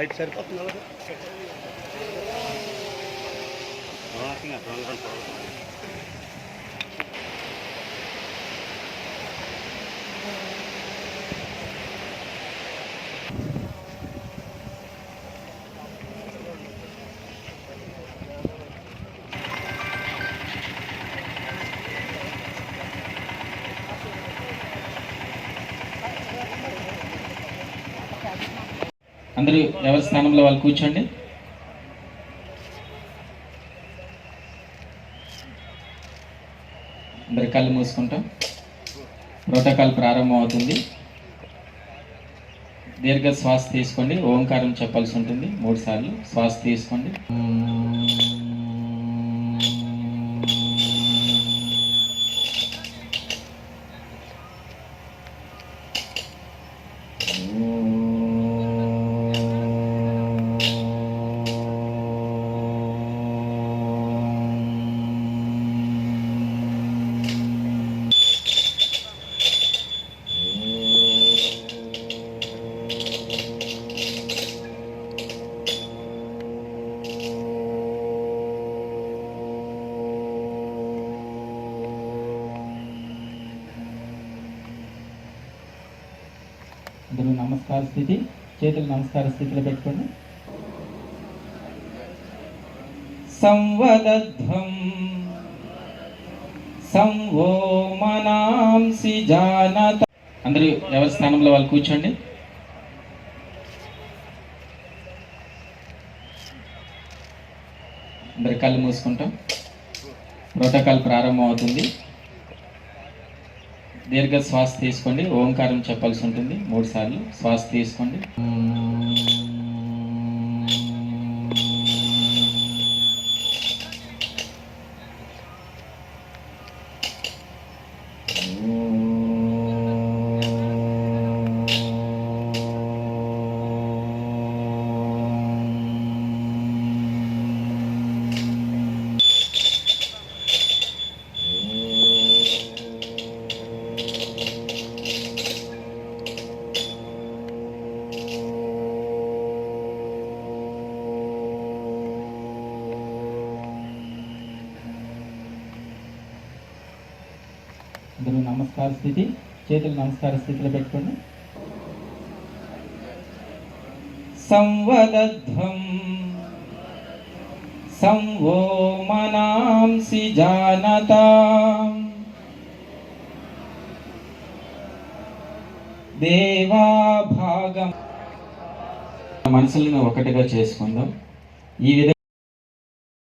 Height సరిపోతుంది కదా అందరూ ఎవరి స్థానంలో వాళ్ళు కూర్చోండి. అందరి కళ్ళు మూసుకుంటాం. ప్రోటోకాల్ ప్రారంభం అవుతుంది. దీర్ఘ శ్వాస తీసుకోండి. ఓంకారం చెప్పాల్సి ఉంటుంది. మూడు సార్లు శ్వాస తీసుకోండి. అందరూ నమస్కార స్థితి చేతులు నమస్కార స్థితిలో పెట్టుకోండి. సంవదధ్వం సంవో మనాంసి జానత. అందరూ ఎవరి స్థానంలో వాళ్ళు కూర్చోండి. అందరి కళ్ళు మూసుకుంటాం. ప్రోటోకాల్ ప్రారంభం అవుతుంది దీర్ఘ శ్వాస తీసుకోండి ఓంకారం చెప్పాల్సి ఉంటుంది మూడు సార్లు. శ్వాస తీసుకోండి. అందరూ నమస్కార స్థితి. చేతులు నమస్కార స్థితిలో పెట్టుకోండి. సంవదధ్వం సంవో మనాంసి జానత. దేవా భాగం మనసులను ఒకటిగా చేసుకుందాం. ఈ విధంగా